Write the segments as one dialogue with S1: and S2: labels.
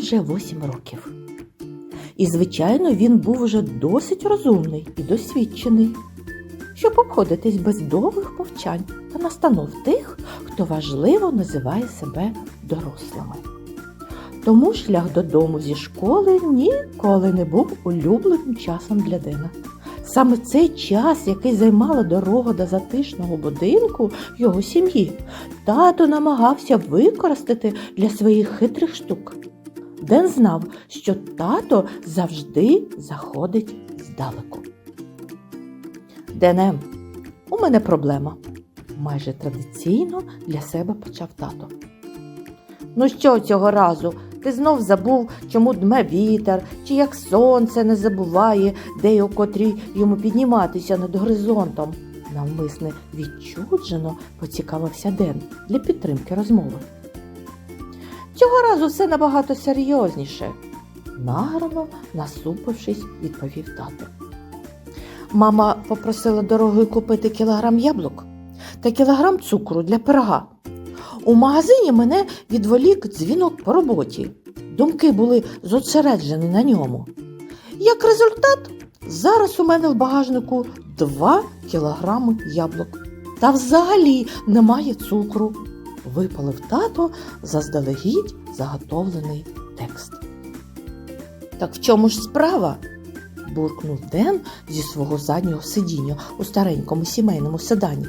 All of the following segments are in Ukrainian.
S1: вже 8 років. І, звичайно, він був уже досить розумний і досвідчений, щоб обходитись без довгих повчань та настанов тих, хто важливо називає себе дорослими. Тому шлях додому зі школи ніколи не був улюбленим часом для Дена. Саме цей час, який займала дорога до затишного будинку його сім'ї, тато намагався використати для своїх хитрих штук. Ден знав, що тато завжди заходить здалеку. Дене, у мене проблема. Майже традиційно для себе почав тато. Ну що цього разу? Ти знов забув, чому дме вітер, чи як сонце не забуває, де й о котрій йому підніматися над горизонтом. Навмисне відчуджено поцікавився Ден для підтримки розмови. Цього разу все набагато серйозніше, нагарно насупившись, відповів тато. Мама попросила дорогою купити кілограм яблук та кілограм цукру для пирога. У магазині мене відволік дзвінок по роботі. Думки були зосереджені на ньому. Як результат, зараз у мене в багажнику 2 кілограми яблук. Та взагалі немає цукру. Випалив тато заздалегідь заготовлений текст. Так в чому ж справа? буркнув Ден зі свого заднього сидіння у старенькому сімейному седані.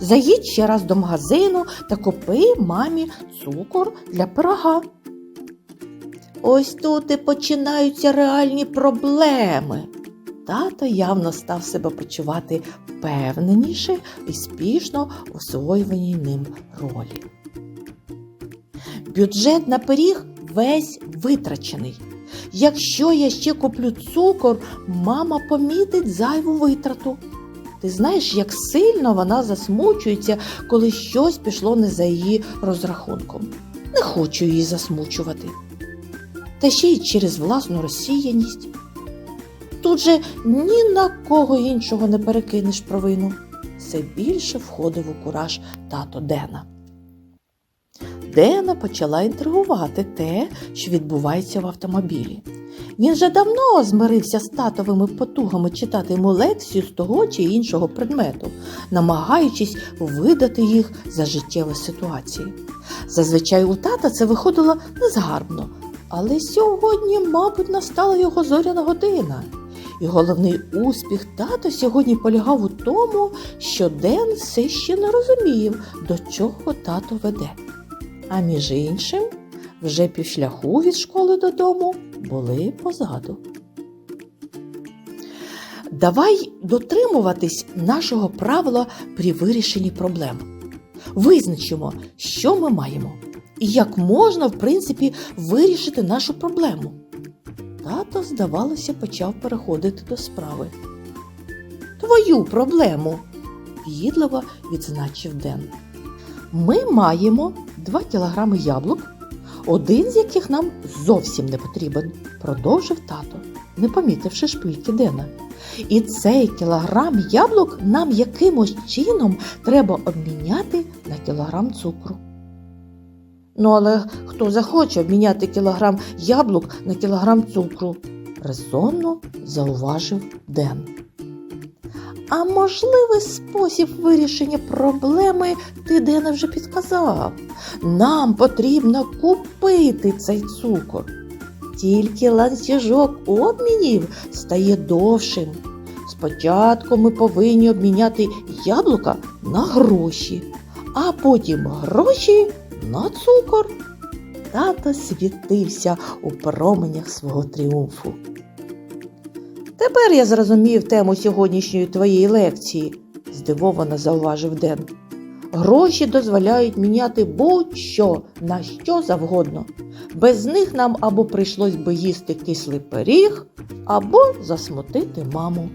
S1: Заїдь ще раз до магазину та купи мамі цукор для пирога. Ось тут і починаються реальні проблеми. Тато явно став себе почувати впевненіше і спішно освоюваній ним ролі. Бюджет на пиріг весь витрачений. Якщо я ще куплю цукор, мама помітить зайву витрату. Ти знаєш, як сильно вона засмучується, коли щось пішло не за її розрахунком. Не хочу її засмучувати. Та ще й через власну розсіяність. Тут же ні на кого іншого не перекинеш провину. Все більше входив у кураж тато Дена. Дена почала інтригувати те, що відбувається в автомобілі. Він вже давно змирився з татовими потугами читати йому лекцію з того чи іншого предмету, намагаючись видати їх за життєві ситуації. Зазвичай у тата це виходило незгарбно, але сьогодні, мабуть, настала його зоряна година. І головний успіх тата сьогодні полягав у тому, що Ден все ще не розумів, до чого тато веде. А між іншим, вже півшляху від школи додому були позаду. Давай дотримуватись нашого правила при вирішенні проблем. Визначимо, що ми маємо і як можна, в принципі, вирішити нашу проблему. Тато, здавалося, почав переходити до справи. Твою проблему, в'їдливо відзначив Ден. Ми маємо 2 кілограми яблук, один з яких нам зовсім не потрібен, продовжив тато, не помітивши шпильки Дена. І цей кілограм яблук нам якимось чином треба обміняти на кілограм цукру. Ну, але хто захоче обміняти кілограм яблук на кілограм цукру? резонно зауважив Ден. А можливий спосіб вирішення проблеми ти Дене вже підказав. Нам потрібно купити цей цукор. Тільки ланцюжок обмінів стає довшим. Спочатку ми повинні обміняти яблука на гроші, а потім гроші на цукор. Тато світився у променях свого тріумфу. Тепер я зрозумів тему сьогоднішньої твоєї лекції, здивовано зауважив Ден. Гроші дозволяють міняти будь-що на що завгодно. Без них нам або прийшлось би їсти кислий пиріг, або засмутити маму.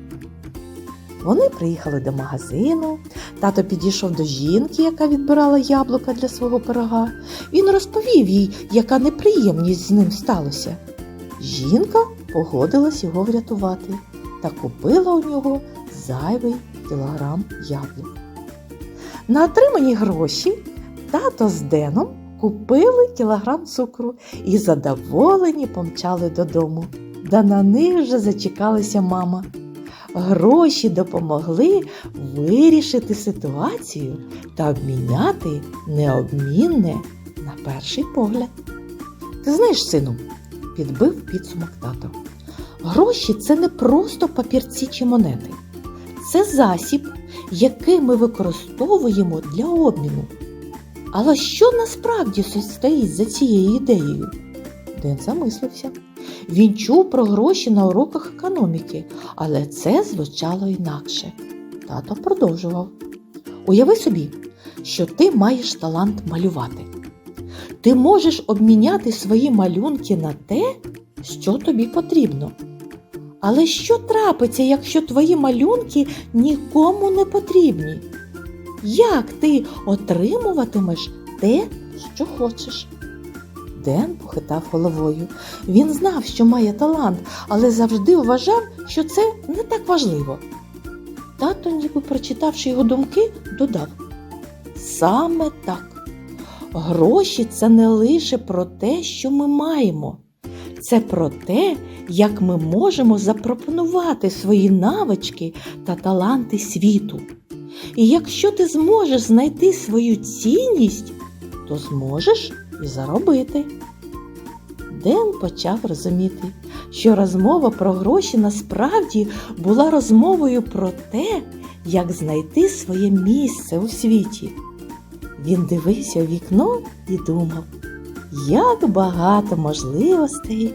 S1: Вони приїхали до магазину. Тато підійшов до жінки, яка відбирала яблука для свого пирога. Він розповів їй, яка неприємність з ним сталося. Жінка погодилась його врятувати та купила у нього зайвий кілограм яблук. На отримані гроші тато з Деном купили кілограм цукру і задоволені помчали додому. Да на них вже зачекалася мама. Гроші допомогли вирішити ситуацію та обміняти необмінне на перший погляд. Ти знаєш, сину, підбив підсумок тато. Гроші це не просто папірці чи монети. Це засіб, який ми використовуємо для обміну. Але що насправді стоїть за цією ідеєю? Ден замислився. Він чув про гроші на уроках економіки, але це звучало інакше. Тато продовжував. Уяви собі, що ти маєш талант малювати. Ти можеш обміняти свої малюнки на те, що тобі потрібно. Але що трапиться, якщо твої малюнки нікому не потрібні? Як ти отримуватимеш те, що хочеш? Ден похитав головою. Він знав, що має талант, але завжди вважав, що це не так важливо. Тато, ніби прочитавши його думки, додав: Саме так. Гроші це не лише про те, що ми маємо. Це про те, як ми можемо запропонувати свої навички та таланти світу. І якщо ти зможеш знайти свою цінність, то зможеш і заробити. Ден почав розуміти, що розмова про гроші насправді була розмовою про те, як знайти своє місце у світі. Він дивився у вікно і думав, як багато можливостей